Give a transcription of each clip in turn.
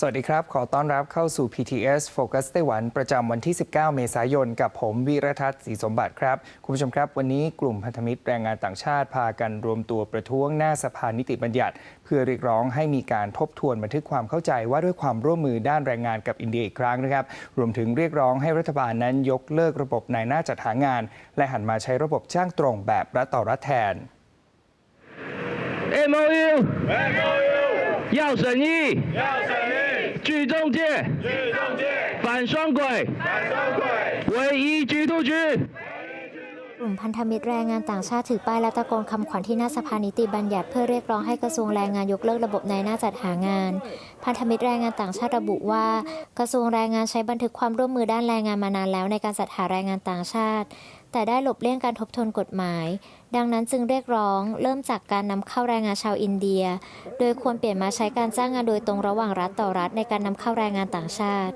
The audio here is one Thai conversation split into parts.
สวัสดีครับ ขอต้อนรับเข้าสู่ PTS Focus ไต้หวัน ประจำวันที่ 19 เมษายน กับผมวีรทัศน์ศรีสมบัติครับ คุณผู้ชมครับ วันนี้กลุ่มพันธมิตรแรงงานต่างชาติพากันรวมตัวประท้วงหน้าสภานิติบัญญัติ เพื่อเรียกร้องให้มีการทบทวนบันทึกความเข้าใจว่าด้วยความร่วมมือด้านแรงงานกับอินเดียอีกครั้งนะครับ รวมถึงเรียกร้องให้รัฐบาลนั้นยกเลิกระบบนายหน้าจัดหางาน และหันมาใช้ระบบจ้างตรงแบบรัฐต่อรัฐแทน MOU 要审议，要审议， 举重界，举重界，反双轨，反双轨，唯一居住区。 กลุ่มพันธมิตรแรงงานต่างชาติถือป้ายและตะโกนคำขวัญที่หน้าสภานิติบัญญัติเพื่อเรียกร้องให้กระทรวงแรงงานยกเลิกระบบในหน้าจัดหางาน พันธมิตรแรงงานต่างชาติระบุว่า กระทรวงแรงงานใช้บันทึกความร่วมมือด้านแรงงานมานานแล้วในการจัดหาแรงงานต่างชาติ แต่ได้หลบเลี่ยงการทบทวนกฎหมาย ดังนั้นจึงเรียกร้อง เริ่มจากการนำเข้าแรงงานชาวอินเดีย โดยควรเปลี่ยนมาใช้การจ้างงานโดยตรงระหว่างรัฐต่อรัฐในการนำเข้าแรงงานต่างชาติ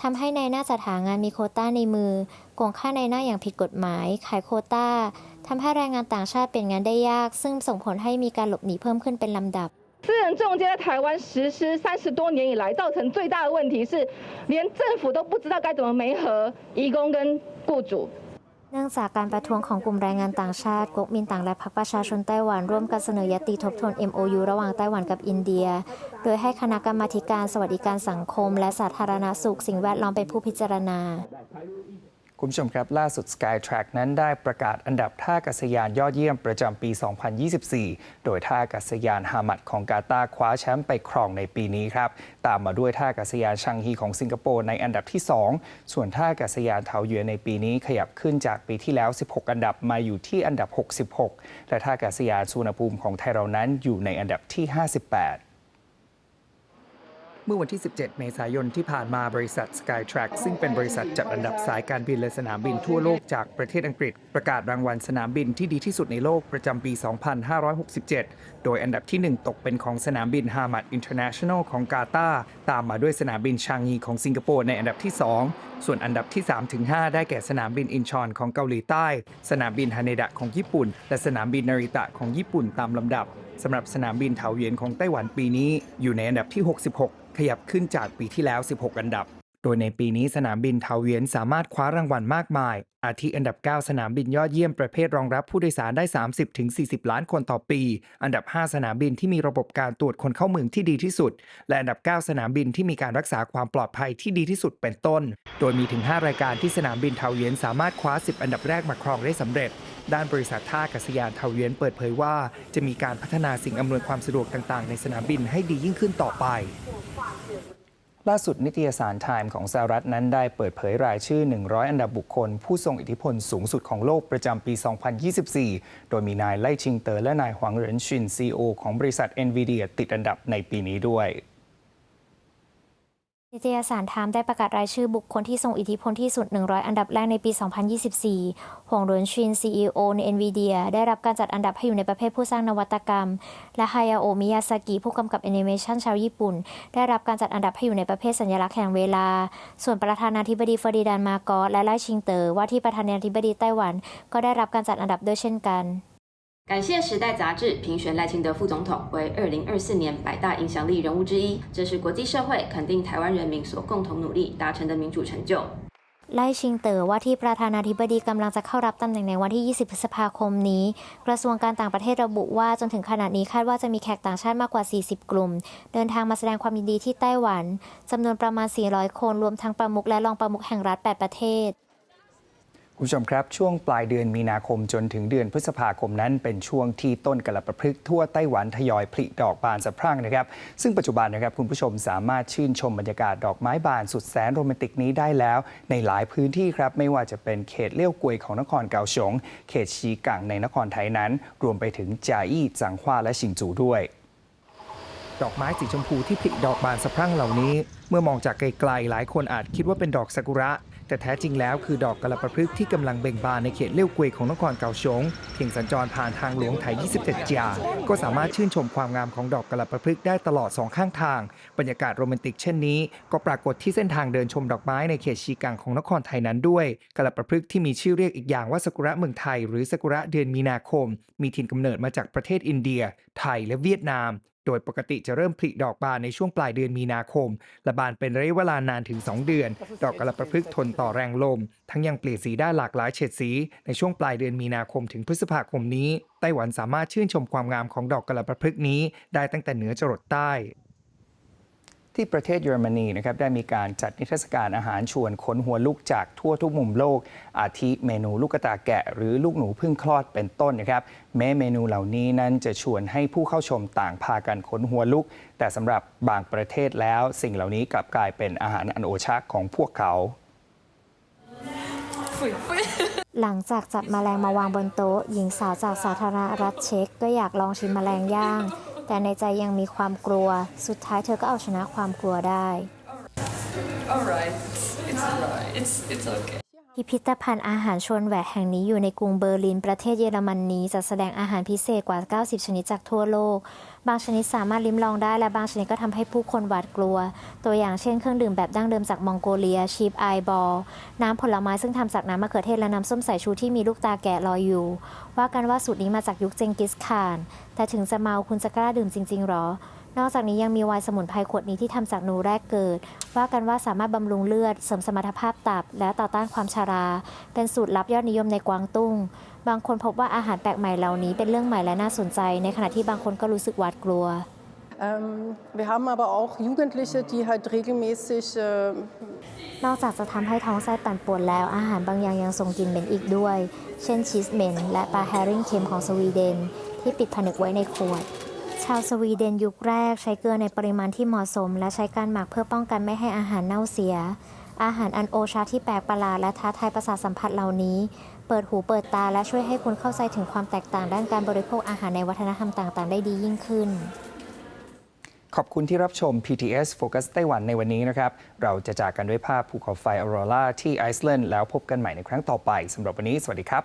ทำให้ในหน้าจัดหางานมีโควต้าในมือโกงค่าในหน้าอย่างผิดกฎหมาย ขายโควต้าทำให้แรงงานต่างชาติเปลี่ยนงานได้ยาก ซึ่งส่งผลให้มีการหลบหนีเพิ่มขึ้นเป็นลำดับ 私人中介在台湾实施三十多年以来，造成最大的问题是，连政府都不知道该怎么媒合移工跟雇主。 เนื่องจากการประท้วงของกลุ่มแรงงานต่างชาติก๊กมินตั๋งและพรรคประชาชนไต้หวันร่วมกันเสนอยติทบทวน MOU ระหว่างไต้หวันกับอินเดีย โดยให้คณะกรรมาการสวัสดิการสังคม และสาธารณสุขสิ่งแวดล้อมเป็นผู้พิจารณา คุณผู้ชมครับ ล่าสุด Skytrack นั้นได้ประกาศอันดับท่าอากาศยานยอดเยี่ยมประจำปี 2024 โดยท่าอากาศยานฮามัดของกาตาร์คว้าแชมป์ไปครองในปีนี้ครับ ตามมาด้วยท่าอากาศยานชังฮีของสิงคโปร์ในอันดับที่ 2 ส่วนท่าอากาศยานเทาหยวนในปีนี้ขยับขึ้นจากปีที่แล้ว 16 อันดับมาอยู่ที่อันดับ 66 และท่าอากาศยานสุวรรณภูมิของไทยเรานั้นอยู่ในอันดับที่ 58 เมื่อวันที่ 17 เมษายนที่ผ่านมาบริษัท Skytrack ซึ่งเป็นบริษัทจัดอันดับสายการบินและสนามบินทั่วโลกจากประเทศอังกฤษ ประกาศรางวัลสนามบินที่ดีที่สุดในโลกประจำปี 2567 โดยอันดับที่ 1 ตกเป็นของสนามบินฮามัดอินเตอร์เนชั่นแนลของกาตาร์ตามมาด้วยสนามบินชางงีของสิงคโปร์ในอันดับที่ 2 ส่วนอันดับที่ 3-5 ได้แก่สนามบินอินชอนของเกาหลีใต้ สนามบินฮาเนดะของญี่ปุ่น และสนามบินนาริตะของญี่ปุ่นตามลำดับ สำหรับสนามบินเถาเวียนของไต้หวันปีนี้อยู่ในอันดับที่ 66 ขยับขึ้นจากปีที่แล้ว 16 อันดับ โดยในปีนี้สนามบินเทาเวียนสามารถคว้ารางวัลมากมาย อาทิอันดับ 9 สนามบินยอดเยี่ยมประเภทรองรับผู้โดยสารได้ 30-40 ล้านคนต่อปี อันดับ 5 สนามบินที่มีระบบการตรวจคนเข้าเมืองที่ดีที่สุด และอันดับ 9 สนามบินที่มีการรักษาความปลอดภัยที่ดีที่สุดเป็นต้น โดยมีถึง 5 รายการที่สนามบินเทาเวียนสามารถคว้า 10 อันดับแรกมาครองได้สำเร็จ ด้านบริษัทท่าอากาศยานเทาเวียนเปิดเผยว่า จะมีการพัฒนาสิ่งอำนวยความสะดวกต่างๆ ในสนามบินให้ดียิ่งขึ้นต่อไปล่าสุดนิตยสารไทม์ของสหรัฐนั้นได้เปิดเผยรายชื่อ 100 อันดับบุคคล ผู้ทรงอิทธิพลสูงสุดของโลกประจำปี 2024 โดยมีนายไล่ชิงเตอร์และนายหวังเหรินชิน CEO ของบริษัท NVIDIA ติดอันดับในปีนี้ด้วย นิตยสารไทม์ได้ประกาศรายชื่อบุคคลที่ทรงอิทธิพลที่สุด 100 อันดับแรกในปี 2024 หวงเหรินชิน CEO ใน NVIDIA ได้รับการจัดอันดับให้อยู่ในประเภทผู้สร้างนวัตกรรม และฮายาโอมิยาสกิผู้กำกับแอนิเมชันชาวญี่ปุ่น ได้รับการจัดอันดับให้อยู่ในประเภทสัญลักษณ์แห่งเวลา ส่วนประธานาธิบดีเฟอร์ดินานมาโกอสและไล่ชิงเตอร์ว่าที่ประธานาธิบดีไต้หวัน ก็ได้รับการจัดอันดับด้วยเช่นกัน 感谢《时代》杂志评选赖清德副总统为二零二四年百大影响力人物之一，这是国际社会肯定台湾人民所共同努力达成的民主成就。 ไล่ชิงเต๋อว่าที่ประธานาธิบดีกำลังจะเข้ารับตำแหน่งในวันที่ 20 พฤษภาคมนี้ กระทรวงการต่างประเทศระบุว่าจนถึงขณะนี้คาดว่าจะมีแขกต่างชาติมากกว่า 40 กลุ่ม เดินทางมาแสดงความยินดีที่ไต้หวันจำนวนประมาณ 400 คน รวมทั้งประมุขและรองประมุขแห่งรัฐ 8 ประเทศ คุณผู้ชมครับ ช่วงปลายเดือนมีนาคมจนถึงเดือนพฤษภาคมนั้น เป็นช่วงที่ต้นกระประพฤกทั่วไต้หวันทยอยผลิดอกบานสะพรั่งนะครับ ซึ่งปัจจุบันนะครับคุณผู้ชมสามารถชื่นชมบรรยากาศดอกไม้บานสุดแสนโรแมนติกนี้ได้แล้ว ในหลายพื้นที่ครับ ไม่ว่าจะเป็นเขตเลี้ยวกวยของนครเกาสงเขตชีกังในนครไทยนั้น รวมไปถึงจาอี้จังหวาและชิงจูด้วย ดอกไม้สีชมพูที่ผลิดอกบานสะพรั่งเหล่านี้ เมื่อมองจากไกลๆหลายคนอาจคิดว่าเป็นดอกซากุระ แต่แท้จริงแล้วคือดอกกระประพฤกษ์ที่กำลังเบ่งบานในเขตเลี้ยวกวยของนครเกาสงเพียงสัญจรผ่านทางหลวงไถ27 จาก็สามารถชื่นชมความงามของดอกกระประพฤกษ์ได้ตลอดสองข้างทาง บรรยากาศโรแมนติกเช่นนี้ ก็ปรากฏที่เส้นทางเดินชมดอกไม้ในเขตชีกังของนครไทยนั้นด้วยกระประพฤกษ์ที่มีชื่อเรียกอีกอย่างว่าซากุระเมืองไทย หรือซากุระเดือนมีนาคม มีถิ่นกำเนิดมาจากประเทศอินเดีย ไทยและเวียดนาม โดยปกติจะเริ่มผลิดอกบานในช่วงปลายเดือนมีนาคม และบานเป็นระยะเวลานานถึง 2 เดือน ดอกกระประพฤกษ์ทนต่อแรงลม ทั้งยังเปลี่ยนสีได้หลากหลายเฉดสี ในช่วงปลายเดือนมีนาคมถึงพฤษภาคมนี้ ไต้หวันสามารถชื่นชมความงามของดอกกระประพฤกษ์นี้ ได้ตั้งแต่เหนือจรดใต้ ที่ประเทศเยอรมนีนะครับได้มีการจัดนิทรรศการอาหารชวนค้นหัวลูกจากทั่วทุกมุมโลก อาทิเมนูลูกกระตาแกะ หรือลูกหนูพึ่งคลอดเป็นต้นนะครับ แม้เมนูเหล่านี้นั้นจะชวนให้ผู้เข้าชมต่างพากันค้นหัวลูกแต่สำหรับบางประเทศแล้ว สิ่งเหล่านี้กลับกลายเป็นอาหารอันโอชะของพวกเขาหลังจากจัดแมลงมาวางบนโต๊ะ หญิงสาวจากสาธารณรัฐเช็กก็อยากลองชิมแมลงย่าง แต่ในใจยังมีความกลัว สุดท้ายเธอก็เอาชนะความกลัวได้ Alright, it's alright. It's it's okay. พิพิธภัณฑ์อาหารชวนแหวกแห่งนี้อยู่ในกรุงเบอร์ลินประเทศเยอรมนนีจัดแสดงอาหารพิเศษกว่า 90 ชนิดจากทั่วโลก บางชนิดสามารถลิ้มลองได้และบางชนิดก็ทำให้ผู้คนหวาดกลัว ตัวอย่างเช่นเครื่องดื่มแบบดั้งเดิมจากมองโกเลียชีฟไอบอลน้ำผลไม้ซึ่งทำจากน้ำมะเขือเทศและน้ำส้มสายชูที่มีลูกตาแกะลอยอยู่ ว่ากันว่าสูตรนี้มาจากยุคเจงกิสข่าน แต่ถึงจะเมาคุณจะกล้าดื่มจริงๆหรอ นอกจากนี้ยังมีไวน์สมุนไพรขวดนี้ที่ทำจากนูแรกเกิด ว่ากันว่าสามารถบำรุงเลือด เสริมสมรรถภาพตับ และต่อต้านความชารา เป็นสูตรลับยอดนิยมในกวางตุ้ง บางคนพบว่าอาหารแปลกใหม่เหล่านี้เป็นเรื่องใหม่และน่าสนใจ ในขณะที่บางคนก็รู้สึกหวาดกลัว Ähm, wir haben aber auch Jugendliche, die halt regelmäßig äh, นอกจากจะทำให้ท้องไส้ปั่นป่วนแล้ว อาหารบางอย่างยังส่งกลิ่นเหม็นอีกด้วย เช่นชีสเหม็นและปลาแฮริงเค็มของสวีเดน ที่ปิดผนึกไว้ในขวด ชาวสวีเดนยุคแรกใช้เกลือในปริมาณที่เหมาะสม และใช้การหมักเพื่อป้องกันไม่ให้อาหารเน่าเสีย อาหารอันโอชาที่แปลกประหลาดและท้าทายประสาทสัมผัสเหล่านี้ เปิดหูเปิดตาและช่วยให้คุณเข้าใจถึงความแตกต่างด้านการบริโภคอาหารในวัฒนธรรมต่างๆ ได้ดียิ่งขึ้น ขอบคุณที่รับชม PTS Focus ไต้หวันในวันนี้นะครับ เราจะจากกันด้วยภาพภูเขาไฟออโรราที่ไอซ์แลนด์แล้วพบกันใหม่ในครั้งต่อไปสำหรับวันนี้ สวัสดีครับ